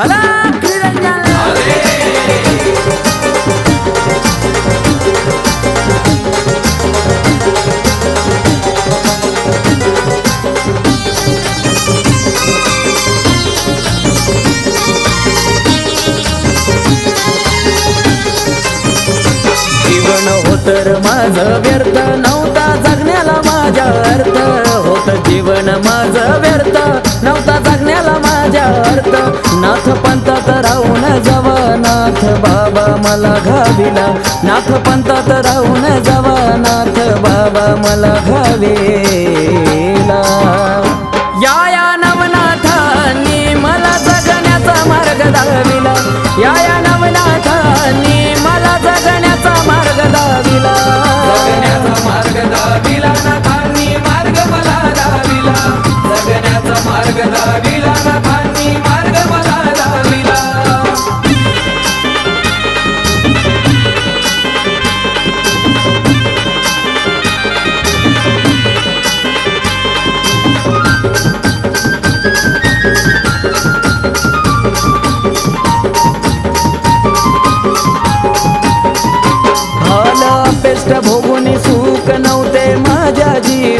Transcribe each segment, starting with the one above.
तर जीवन होत माझं व्यर्थ नव्हता जगण्याला माझ्या अर्थ. होत जीवन माझं व्यर्थ नव्हता जगण्याला अर्थ. नाथ पंथात राहून जावा नाथ बाबा मला घाविला. नाथ पंथात राहून जावा नाथ बाबा मला घावेला.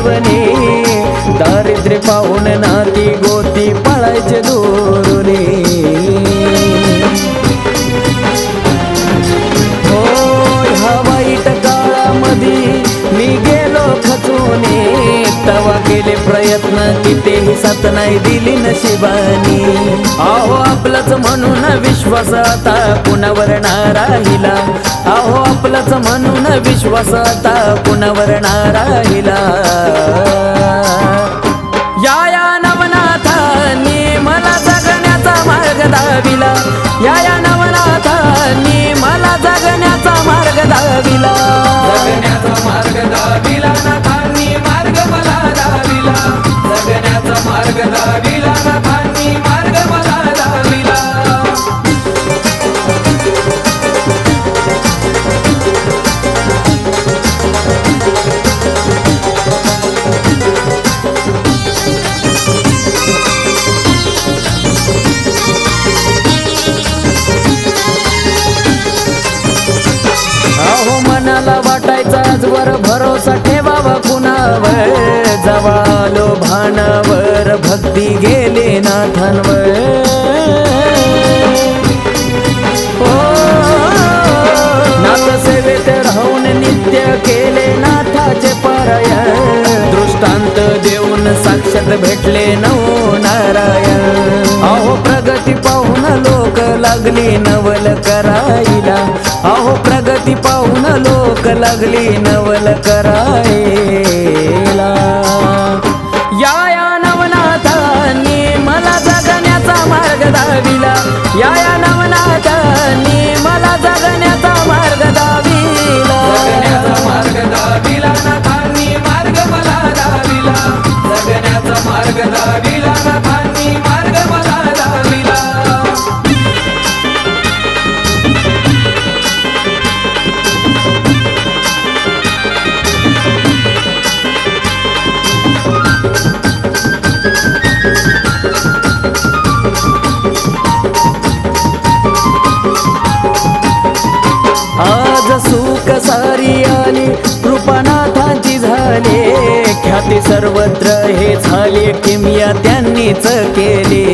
जीवने दारिद्र्य पाहून नाती गोती पळायचे दोरुने. होय हा वाईट काळामध्ये मी गेलो खचूने. तवा केले प्रयत्न तिथेही साथ नाही दिली नशिबानी. आहो आपलंच म्हणून विश्वासता कुणावर ना राहिला. अहो आपलंच म्हणून विश्वासता कुणावर ना राहिला. या या नवनाथांनी मला जगण्याचा मार्ग दाविला. या या नवनाथांनी मला जगण्याचा मार्ग दाविला. वर आजवर भरोसा ठेवावा कुणावर? जवालो भानावर भक्ती गेले नाथांवर. ओ, सेवेत राहून नित्य केले नाथाचे पारायण. दृष्टांत देऊन साक्षात भेटले नऊ लागले नवल करायला. अहो प्रगती पाहून लोक लागले नवल करायला. या या नवनाथांनी मला जगण्याचा मार्ग दाविला. या या नव ख्याती सर्वत्र हे झाले किमया त्यांनीच केले.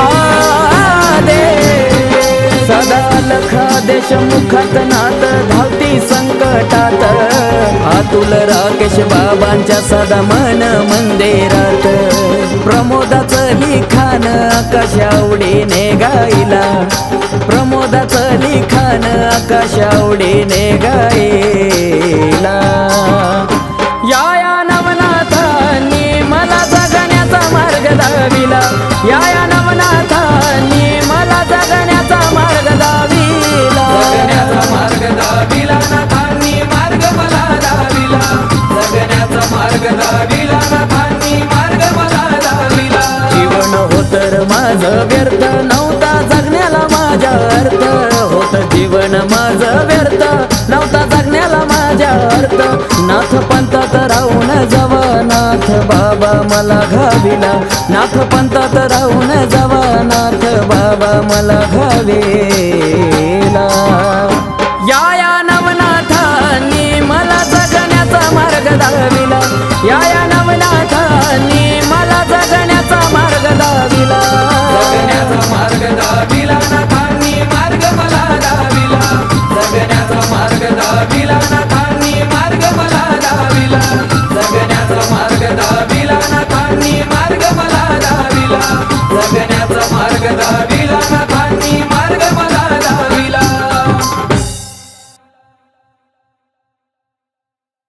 आदे सदा लखा देशमुखात नात धावती संकटात. आतुल राकेश बाबांच्या सदा मन मंदिरात. प्रमोदाचं लिखाण आकाशावडीने गायला प्रमोदाचं लिखाण आकाशावडीने गायला व्यर्थ नव्हता जगण्याला माझ्या अर्थ. होत जीवन माझं व्यर्थ. नव्हता जगण्याला माझ्या अर्थ. नाथ पंथात राहून जवा नाथ बाबा मला घाविला. नाथ पंथात राहून जावा नाथ बाबा मला घावेला.